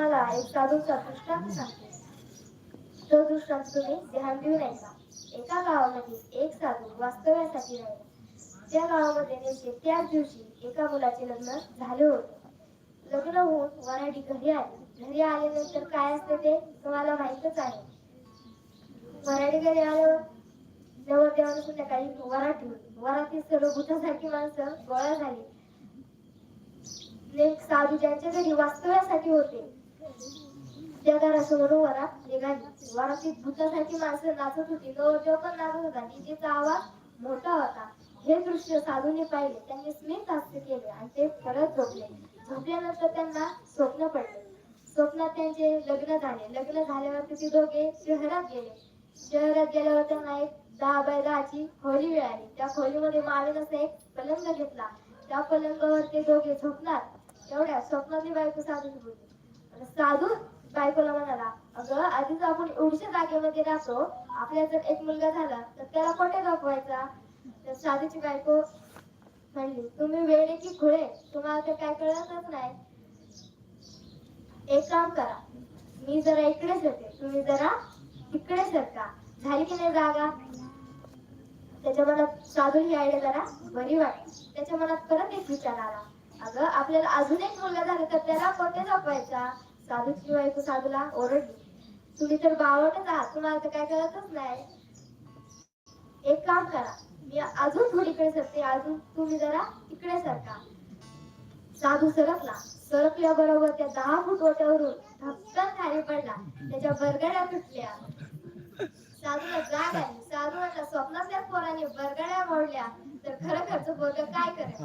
तुम्हाला एक साधूचा दृष्टांत सांगते. तो दृष्टांत तुम्ही ध्यान देऊन ऐका एका गावामध्ये एक साधू वास्तव्यासाठी राहिले. त्या गावामध्ये नेमके त्याच दिवशी एका मुलाचे लग्न झाले होते. लग्न होऊन वराठी घरी आली. घरी आल्यानंतर काय असते ते तुम्हाला माहितच आहे. वराठी घरी आल्यावर नवरदेवानं संध्याकाळी वराठी वराठी सर्व भूतासारखी माणसं गोळा झाली. नेम साधू ज्यांच्या घरी वास्तव्यासाठी होते त्या घरासमोर वरात निघाली. वरातीत भूतासारखी माणसं नाचत होती. जो पण नाचत होता. तिचा आवाज मोठा होता. हे दृश्य साधूने पाहिले. त्यांनी स्मित हास्य केले आणि ते परत झोपले. झोपल्यानंतर त्यांना स्वप्न पडले. स्वप्नात त्यांचे लग्न झाले. लग्न झाल्यावर ते दोघे शहरात गेले. शहरात गेल्यावर त्यांना एक दहा बाय दहाची खोली मिळाली. त्या खोलीमध्ये मावेन असा एक पलंग घेतला. त्या पलंगावर ते दोघे झोपणार. तेवढ्या स्वप्नातली बायको साधून बोलली. साधू बायकोला म्हणाला अगं आधीच आपण एवढ्या जागेमध्ये राहतो आपल्या जर एक मुलगा झाला तर त्याला कोठे दाखवायचा? तर साधूची बायको म्हणली तुम्ही वेळे की खुळे तुम्हाला तर काय कळतच नाही. एक काम करा. मी जरा इकडे सरते तुम्ही जरा तिकडे सरका. झाली की नाही जागा? त्याच्या मनात साधू ही आयडिया जरा बरी वाटली. त्याच्या मनात परत एक विचार आला. अगं आपल्याला अजून एक मुलगा झाला तर त्याला कोठे दाखवायचा? साधूची बायको साधूला ओरडली. तुम्ही तर बावटच आहात तुम्हाला तर काय कळतच नाही. एक काम करा मी अजून थोडीकडे सरते अजून तुम्ही जरा तिकडे सरका. साधू सरकला सरकल्या बरोबर त्या दहा फूट ओट्यावरून धपकन खाली पडला त्याच्या बरगड्या तुटल्या साधूला जाग आली साधू म्हटला स्वप्नातल्या पोराने बरगड्या मोडल्या तर खरं खरच पोरग काय करेल?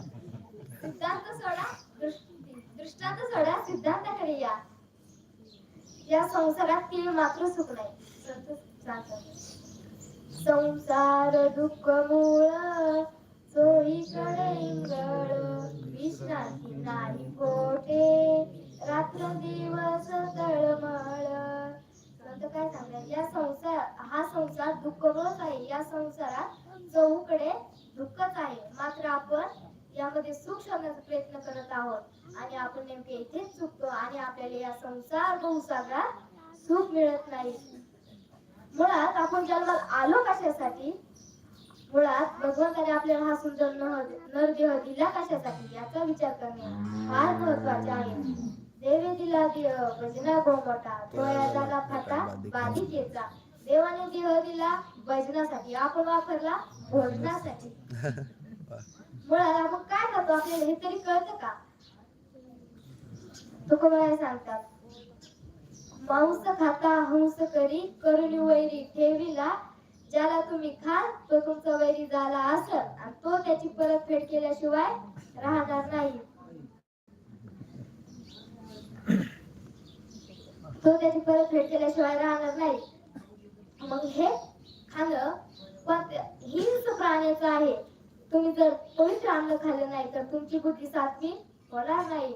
सिद्धांत सोडा दृष्टांत सोडा सिद्धांताकडे या. या संसारात तीळ मात्र सुख नाही. संसार दुःख मूळ चोहीकडे इंगळ विश्रांती नाही कोठे रात्र दिवस तळमळ. संत काय सांगतात? या संसार हा संसार दुःखमूळच आहे. या संसारात चौकडे दुःखच आहे. मात्र आपण यामध्ये सुख शोधण्याचा प्रयत्न करत आहोत. आणि आपण नेमके इथेच चुकतो आणि आपल्याला या संसार बहुसागरात सुख मिळत नाही. मुळात आपण जन्मात आलो कशासाठी? मुळात भगवंताने आपल्याला हा सुंदर नर नरदेह दिला कशासाठी? याचा विचार करणे फार महत्त्वाचे आहे. देवे दिला देह भजना गोमटा डोळ्या झाला फाटा बाधिकेचा देवाने देह दिला भजनासाठी आपण वापरला भोजनासाठी. मुळाला आपण काय करतो आपल्याला? हे तरी कळतं का? तुकोबाई सांगतात मांस खाता हंस करी करुणी वैरी ठेवीला ज्याला तुम्ही खाल तो तुमचा वैरी झाला असल आणि तो त्याची परतफेड केल्याशिवाय राहणार नाही. तो त्याची परतफेड केल्याशिवाय राहणार नाही. मग हे खाणं पण हिंस प्राण्याचं आहे. तुम्ही जर पवित्र अन्न खाल्लं नाही तर तुमची बुद्धी सातवी होणार नाही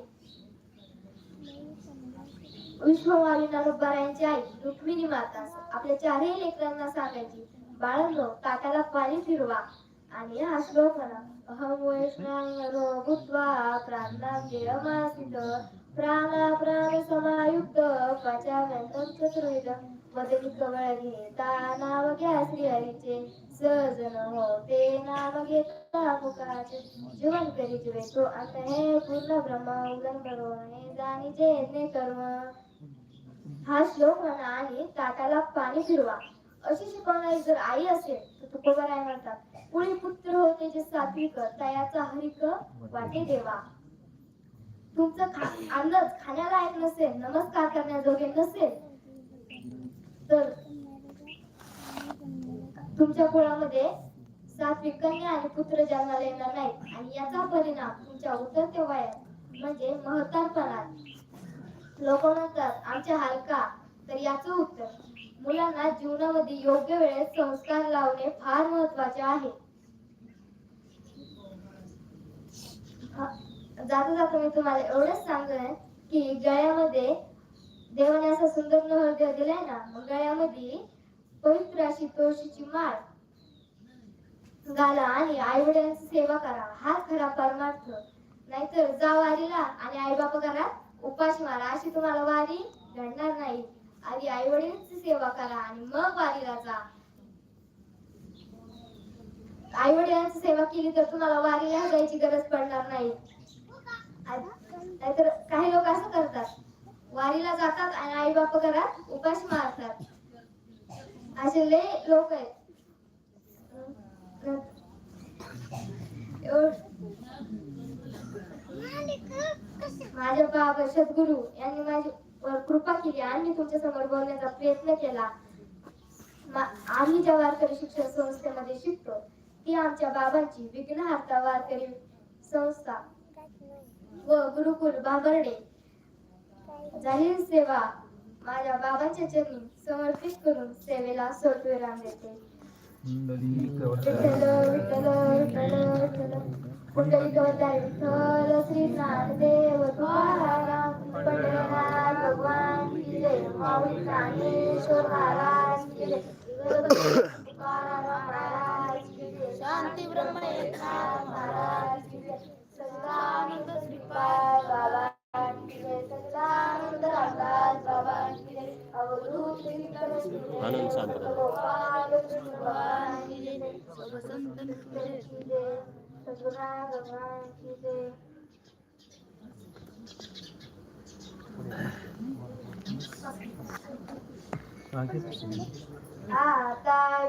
विश्ववारी नरोबारांची आई रुक्मिणी माता आपल्या चारही लेकरांना सांगायची बाळांनो ताटाला पाणी फिरवा. आणि हा श्लोक भूत्वा प्राणा प्राण समायुक्त पचाव्यंतम चतुर्विध. मदनी घेता नाव घ्या हो नाम घेता मुखाचे. जीवन करी जीवे तो अंत हे पूर्ण ब्रह्म उदन बरो हे जाणी ने कर्म. हा श्लोक म्हणा आणि ताटाला पाणी फिरवा. अशी शिकवणारी जर आई असेल तर तुकोबा काय म्हणतात पुढे पुत्र होते जे सात्विक तयाचा हरिक वाटे देवा. तुमचं खा खाण्यालायक नसेल नमस्कार करण्याजोगे नसेल तर तुमच्या कुळामध्ये सात्विक कन्या आणि पुत्र जन्माला येणार नाहीत. आणि याचा परिणाम तुमच्या उतरत्या वयात म्हणजे महतारपणात लोक म्हणतात आमच्या हलका तर याचं उत्तर मुलांना जीवनामध्ये योग्य वेळेत संस्कार लावणे फार महत्त्वाचे आहे. जाता जाता मी तुम्हाला एवढंच सांगेन की गळ्यामध्ये देवाने असा सुंदर नहर दिलाय ना मग गळ्यामध्ये पवित्र अशी तुळशीची माळ घाला आणि आई वडिलांची सेवा करा. हा खरा परमार्थ. नाहीतर जा वारीला आणि आई बापा घरात उपास मारा. अशी तुम्हाला वारी घडणार नाही. आधी आई वडिलांची सेवा करा आणि मग वारीला जा. आई वडिलांची सेवा केली तर तुम्हाला वारीला जायची गरज पडणार नाही. नाहीतर काही लोक असं करतात वारीला जातात आणि आई बाप घरात उपास मारतात. असे लय लोक आहेत. माझ्या बाबा सद्गुरू यांनी माझी कृपा केली. आणि तुमच्यासमोर बोलण्याचा प्रयत्न केला. आम्ही ज्या वारकरी शिक्षण संस्थेमध्ये शिकतो ती आमच्या बाबांची विघ्नहर्ता वारकरी संस्था व गुरुकुल बाबर्डे जाहीर सेवा माझ्या बाबांच्या चरणी समर्पित करून सेवेला सोटविराम देते. विठ्ठल श्री तुकाराम पंढरीनाथ भगवान की जय. माऊली ज्ञानेश्वर महाराज की जय. कीर्तन श्री जय आनंद सांगतो. गोपाल कृष्ण भगवान की जय सर्वसंत की